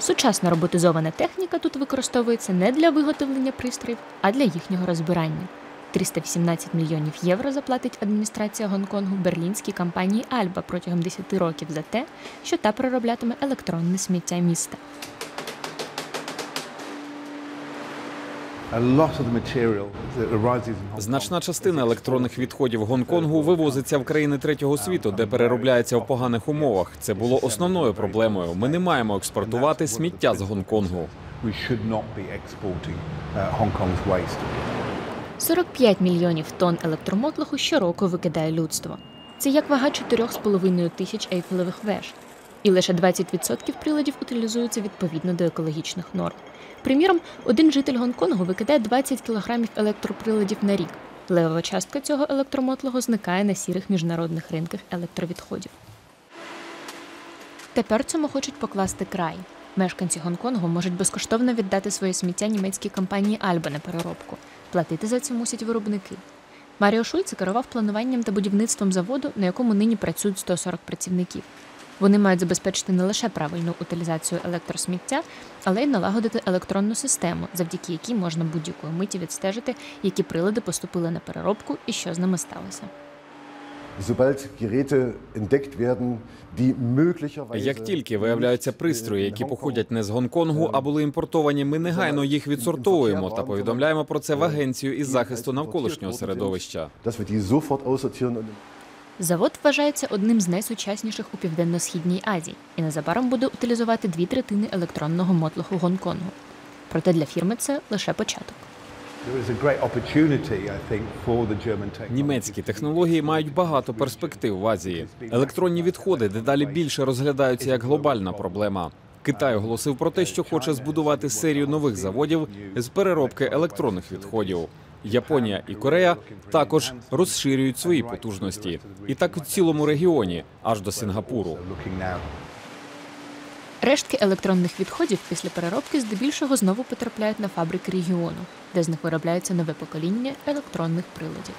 Сучасна роботизована техніка тут використовується не для виготовлення пристроїв, а для їхнього розбирання. 318 мільйонів євро заплатить адміністрація Гонконгу берлінській компанії Альба протягом 10 років за те, що та перероблятиме електронне сміття міста. Значна частина електронних відходів Гонконгу вивозиться в країни третього світу, де переробляється в поганих умовах. Це було основною проблемою. Ми не маємо експортувати сміття з Гонконгу. we should not be exporting uh, Hong Kong's waste. 45 мільйонів тонн електромотлоху щороку викидає людство. Це як вага 4,5 тисяч ейфелевих веж. І лише 20% приладів утилізуються відповідно до екологічних норм. Приміром, один житель Гонконгу викидає 20 кілограмів електроприладів на рік. Левова частка цього електромотлого зникає на сірих міжнародних ринках електровідходів. Тепер цьому хочуть покласти край. Мешканці Гонконгу можуть безкоштовно віддати своє сміття німецькій компанії Альба на переробку. Платити за це мусять виробники. Маріо Шульце керував плануванням та будівництвом заводу, на якому нині працюють 140 працівників. Вони мають забезпечити не лише правильну утилізацію електросміття, але й налагодити електронну систему, завдяки якій можна будь-якої миті відстежити, які прилади поступили на переробку і що з ними сталося. Sobald Geräte entdeckt werden, die möglicherweise Як тільки виявляються пристрої, які походять не з Гонконгу, а були імпортовані, ми негайно їх відсортовуємо та повідомляємо про це в агенцію із захисту навколишнього середовища. Завод вважається одним з найсучасніших у південно-східній Азії і незабаром буде утилізувати дві третини електронного мотлоху Гонконгу. Проте для фірми це лише початок. Німецькі технології мають багато перспектив в Азії. Електронні відходи дедалі більше розглядаються як глобальна проблема. Китай оголосив про те, що хоче збудувати серію нових заводів з переробки електронних відходів. Японія і Корея також розширюють свої потужності, і так у цілому регіоні, аж до Сінгапуру. Рештки електронних відходів після переробки здебільшого знову потрапляють на фабрики регіону, де з них виробляється нове покоління електронних приладів.